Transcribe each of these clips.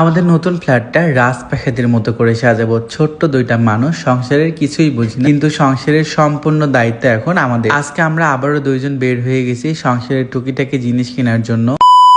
আমাদের নতুন ফ্ল্যাটটা রাজপ্রাসাদের মতো করে সাজাবো। ছোট্ট দুইটা মানুষ, সংসারের কিছুই বুঝি না, কিন্তু সংসারের সম্পূর্ণ দায়িত্ব এখন আমাদের। আজকে আমরা আবারও দুইজন বের হয়ে গেছি সংসারের টুকিটাকি জিনিস কেনার জন্য।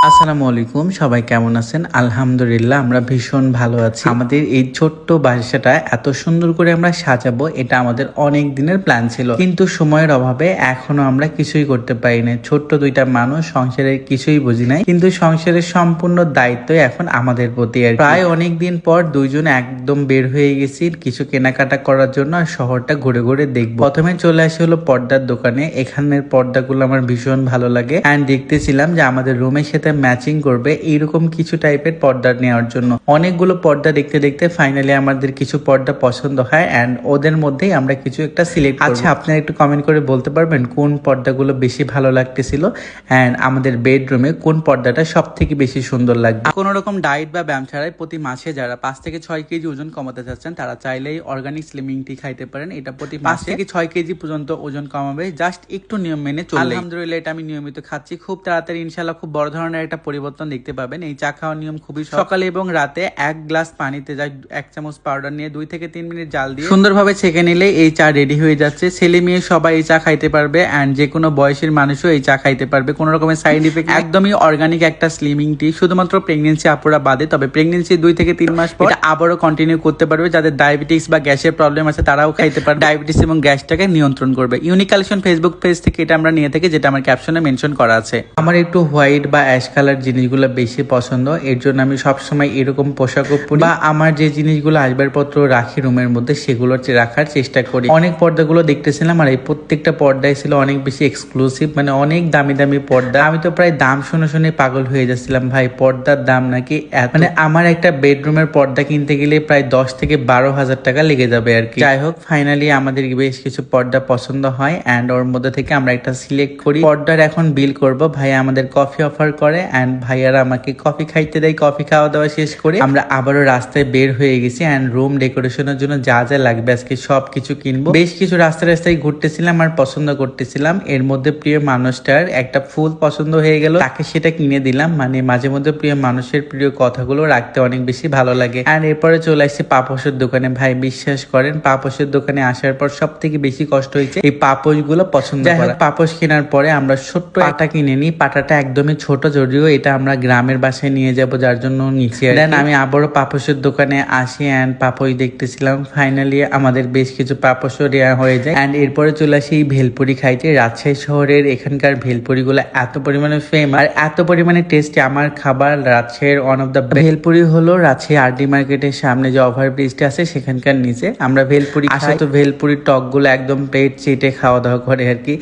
আসসালামু আলাইকুম, সবাই কেমন আছেন? আলহামদুলিল্লাহ, আমরা ভীষণ ভালো আছি। আমাদের এই ছোট্ট বাসাটা এত সুন্দর করে আমরা সাজাবো, এটা আমাদের অনেক দিনের প্ল্যান ছিল। কিন্তু সময়ের অভাবে এখনও আমরা কিছুই করতে পারি না ছোট্ট দুইটা মানুষ, সংসারের কিছুই বুঝি নাই। কিন্তু সংসারের সম্পূর্ণ দায়িত্ব এখন আমাদের প্রতি আর প্রায় অনেক দিন পর দুইজন একদম বের হয়ে গেছি কিছু কেনাকাটা করার জন্য শহরটা ঘুরে ঘুরে দেখব। প্রথমে চলে আসি হলো পর্দার দোকানে। এখানের পর্দাগুলো আমার ভীষণ ভালো লাগে। অ্যান্ড দেখতেছিলাম যে আমাদের রুমের সাথে ম্যাচিং করবে এইরকম কিছু টাইপের পর্দা নেওয়ার জন্য। অনেকগুলো পর্দা দেখতে দেখতে ফাইনালি আমাদের কিছু পর্দা পছন্দ হয় অ্যান্ড ওদের মধ্যেই আমরা কিছু একটা সিলেক্ট আচ্ছা আপনারা একটু কমেন্ট করে বলতে পারবেন কোন পর্দাগুলো বেশি ভালো লাগতেছিল অ্যান্ড আমাদের বেডরুমে কোন পর্দাটা সব থেকে বেশি সুন্দর লাগবে? কোনো রকম ডায়েট বা ব্যায়াম ছাড়াই প্রতি মাসে যারা পাঁচ থেকে ছয় কেজি ওজন কমাতে চাচ্ছেন তারা চাইলেই অর্গানিক স্লিমিং টি খাইতে পারেন। এটা প্রতি পাঁচ থেকে ছয় কেজি পর্যন্ত ওজন কমাবে জাস্ট একটু নিয়ম মেনে চললে আলহামদুলিল্লাহ এটা আমি নিয়মিত খাচ্ছি। খুব তাড়াতাড়ি ইনশাল্লাহ খুব বড় ধরনের একটা পরিবর্তন দেখতে পাবেন। এই চা খাওয়ার নিয়ম খুবই সকালে এবং রাতে এক গ্লাস পানিতে যাই এক চামচ পাউডার নিয়ে দুই থেকে তিন মিনিট জাল দিয়ে সুন্দরভাবে ছেঁকে নিলে এই চা রেডি হয়ে যাচ্ছে। ছেলে মেয়ে সবাই এই চা খাইতে পারবে অ্যান্ড যে কোনো বয়সের মানুষও এই চা খাইতে পারবে। কোনো রকমের সাইড ইফেক্ট একদমই অর্গানিক একটা স্লিমিং টি শুধুমাত্র প্রেগনেন্সি আপুরা বাদে তবে প্রেগনেন্সি দুই থেকে তিন মাস পর আবারও কন্টিনিউ করতে পারবে। যাদের ডায়াবেটিস বা গ্যাসের প্রবলেম আছে তারাও খাইতে পারবে। ডায়াবেটিস এবং গ্যাসটাকে নিয়ন্ত্রণ করবে। ইউনিক কালেকশন ফেসবুক পেজ থেকে এটা আমরা নিয়ে থাকি যেটা আমার ক্যাপশনে মেনশন করা আছে। আমার একটু হোয়াইট বা অ্যাশ কালার জিনিসগুলো বেশি পছন্দ, এর জন্য আমি সবসময় এরকম পোশাকও পরি। বা আমার যে জিনিসগুলো আসবাবপত্র রাখি রুমের মধ্যে, সেগুলো রাখার চেষ্টা করি। অনেক পর্দাগুলো দেখতেছিলাম আর এই প্রত্যেকটা পর্দায় ছিল অনেক বেশি এক্সক্লুসিভ মানে অনেক দামি দামি পর্দা। আমি তো প্রায় দাম শুনে শুনে পাগল হয়ে যাচ্ছিলাম, ভাই, পর্দার দাম নাকি মানে আমার একটা বেডরুমের পর্দা কিনতে গেলে প্রায় দশ থেকে বারো হাজার টাকা লেগে যাবে আর কি। যাই হোক ফাইনালি আমাদের বেশ কিছু পর্দা পছন্দ হয় অ্যান্ড ওর মধ্যে থেকে আমরা একটা সিলেক্ট করি। পর্দার এখন বিল করব, ভাই, আমাদের কফি অফার করে। অ্যান্ড ভাইয়ারা আমাকে কফি খাইতে দেয় কফি খাওয়া দাওয়া শেষ করে আমরা আবারও রাস্তায় বের হয়ে গেছি অ্যান্ড রুম ডেকোরেশনের জন্য যা যা লাগবে আজকে সব কিছু কিনবো। বেশ কিছু রাস্তায় রাস্তায় ঘুরতেছিলাম আর পছন্দ করতেছিলাম। এর মধ্যে প্রিয় মানুষটার একটা ফুল পছন্দ হয়ে গেল তাকে সেটা কিনে দিলাম। মানে মাঝে মধ্যে প্রিয় মানুষের প্রিয় কথাগুলো রাখতে অনেক বেশি ভালো লাগে। আর এরপরে চলে আসছি পাপোশের দোকানে। ভাই বিশ্বাস করেন পাপোশের দোকানে আসার পর সব থেকে বেশি কষ্ট হয়েছে এই পাপোশগুলো পছন্দ পাপোশ কেনার পরে আমরা ছোট্ট আটা কিনে নিই। পাটাটা একদমই ছোট যদিও এটা আমরা গ্রামের বাসায় নিয়ে যাব যার জন্য নিচে দেন আমি আবারও পাপোশের দোকানে আসি অ্যান্ড পাপোশ দেখতেছিলাম। ফাইনালি আমাদের বেশ কিছু পাপোশও দেওয়া হয়ে যায়। অ্যান্ড এরপরে চলে আসি এই ভেলপুরি খাইতে। রাজশাহী শহরের এখানকার ভেলপুরি গুলো এত পরিমাণে ফেম আর এত পরিমাণে টেস্টি আমার খাবার রাজশাহীর ওয়ান অফ দ্য ভেলপুরি হলো রাজশাহী আরডি মার্কেটের সামনে যে ওভার ব্রিজটা আছে সেখানকার নিচে। আমরা ভেলপুরি আসা তো ভেলপুরির টকগুলো একদম পেট চেটে খাওয়া দাওয়া করে আর কি।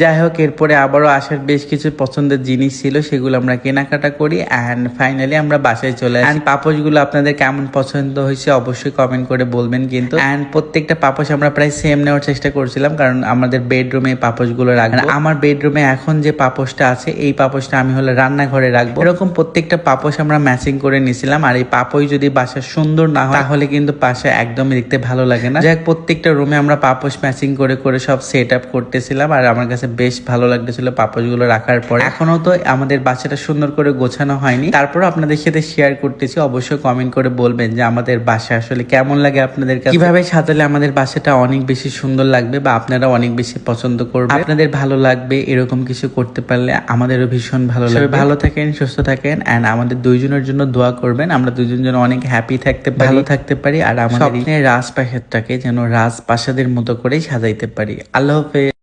যাই হোক এরপরে আবারও আসার বেশ কিছু পছন্দের জিনিস ছিল সেগুলো আমরা কেনাকাটা করি অ্যান্ড ফাইনালি আমরা বাসায় চলে আসি। পাপোশগুলো আপনাদের কেমন পছন্দ হয়েছে অবশ্যই কমেন্ট করে বলবেন কিন্তু। অ্যান্ড প্রত্যেকটা পাপোশ আমরা প্রায় সেম নেওয়ার চেষ্টা করছিলাম কারণ আমাদের বেডরুমে পাপোশগুলো রাখব। আমার বেডরুমে এখন যে পাপোশটা আছে এই পাপোশটা আমি হলে রান্নাঘরে রাখব। এরকম প্রত্যেকটা পাপোশ আমরা ম্যাচিং করে নিয়েছিলাম আর এই পাপোশ যদি বাসা সুন্দর না হয় তাহলে কিন্তু বাসা একদমই দেখতে ভালো লাগে না। যাই হোক, প্রত্যেকটা রুমে আমরা পাপোশ ম্যাচিং করে করে সব সেট আপ করতেছিলাম আর আমার কাছে বেশ ভালো লাগতেছিল পাপোশগুলো রাখার পর। এখনও তো আমাদের বাসাটা সুন্দর করে গোছানো হয়নি। তারপর আপনাদের সাথে শেয়ার করতেছি। অবশ্যই কমেন্ট করে বলবেন যে আমাদের বাসা আসলে কেমন লাগে আপনাদের কীভাবে সাজালে আমাদের বাসাটা অনেক বেশি সুন্দর লাগবে বা আপনারা অনেক বেশি পছন্দ করবেন আপনাদের ভালো লাগবে এরকম কিছু করতে পারলে আমাদেরও ভীষণ ভালো লাগবে। ভালো থাকেন সুস্থ থাকেন এন্ড আমাদের দুইজনের জন্য দোয়া করবেন। আমরা দুজন যেন অনেক হ্যাপি থাকতে ভালো থাকতে পারি আর আমাদের রাজপ্রাসাদটাকে যেন রাজপ্রাসাদের মতো করেই সাজাইতে পারি। আল্লাহ হাফেজ।